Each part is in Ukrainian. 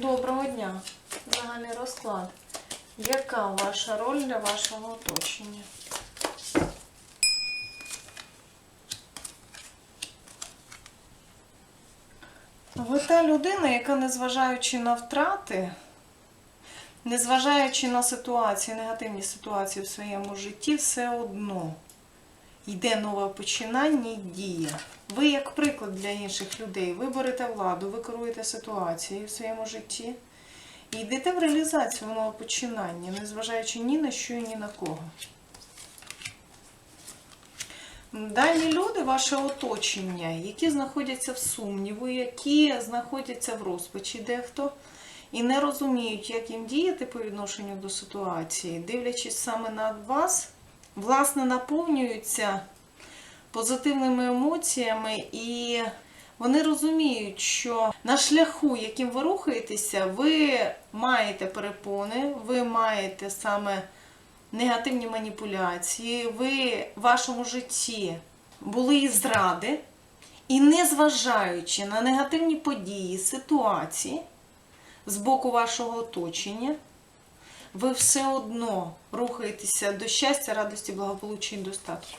Доброго дня. Загальний розклад. Яка ваша роль для вашого оточення? Ви та людина, яка, незважаючи на втрати, незважаючи на ситуації, негативні ситуації в своєму житті, все одно йде нове починання і дія. Ви як приклад для інших людей. Ви берете владу, ви керуєте ситуацією в своєму житті і йдете в реалізацію нового починання, незважаючи ні на що і ні на кого. Далі люди, ваше оточення, які знаходяться в сумніву, які знаходяться в розпачі дехто і не розуміють, як їм діяти по відношенню до ситуації, дивлячись саме на вас, власне, наповнюються позитивними емоціями, і вони розуміють, що на шляху, яким ви рухаєтеся, ви маєте перепони, ви маєте саме негативні маніпуляції, ви в вашому житті були і зради, і незважаючи на негативні події, ситуації з боку вашого оточення, ви все одно рухаєтеся до щастя, радості, благополуччя і достатку.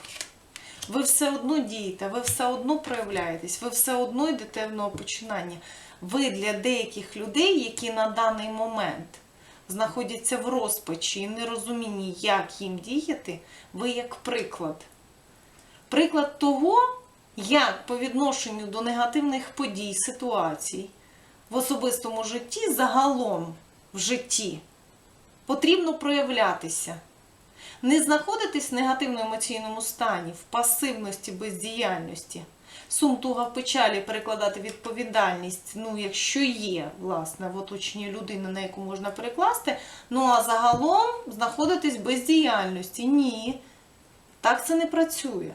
Ви все одно дієте, ви все одно проявляєтесь, ви все одно йдете в починання. Ви для деяких людей, які на даний момент знаходяться в розпачі і нерозумінні, як їм діяти, ви як приклад. Приклад того, як по відношенню до негативних подій, ситуацій в особистому житті, загалом в житті, потрібно проявлятися. Не знаходитись в негативно-емоційному стані, в пасивності, бездіяльності. Сум туга в печалі перекладати відповідальність, ну, якщо є, власне, в оточенні людини, на яку можна перекласти. Ну, а загалом знаходитись в бездіяльності. Ні, так це не працює.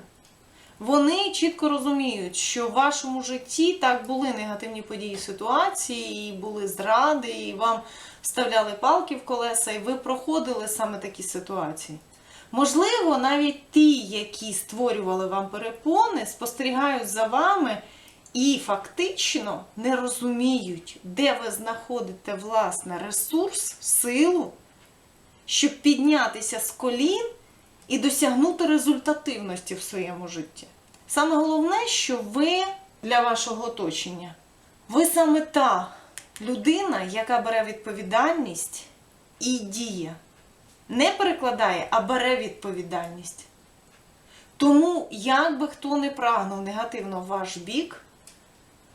Вони чітко розуміють, що в вашому житті так були негативні події ситуації, і були зради, і вам вставляли палки в колеса, і ви проходили саме такі ситуації. Можливо, навіть ті, які створювали вам перепони, спостерігають за вами і фактично не розуміють, де ви знаходите власне ресурс, силу, щоб піднятися з колін і досягнути результативності в своєму житті. Саме головне, що ви для вашого оточення, ви саме та людина, яка бере відповідальність і діє. Не перекладає, а бере відповідальність. Тому, як би хто не прагнув негативно в ваш бік,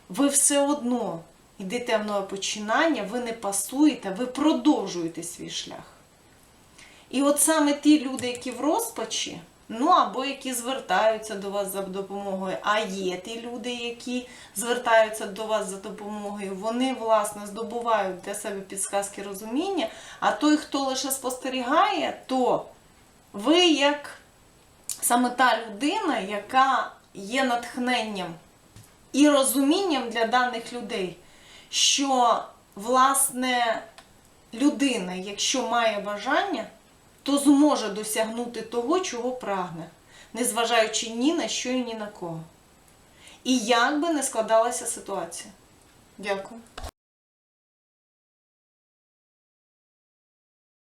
ви все одно йдете в нове починання, ви не пасуєте, ви продовжуєте свій шлях. І от саме ті люди, які в розпачі, ну або які звертаються до вас за допомогою, а є ті люди, які звертаються до вас за допомогою, вони, власне, здобувають для себе підсказки розуміння, а той, хто лише спостерігає, то ви як саме та людина, яка є натхненням і розумінням для даних людей, що, власне, людина, якщо має бажання, то зможе досягнути того, чого прагне, незважаючи ні на що і ні на кого. І як би не складалася ситуація. Дякую.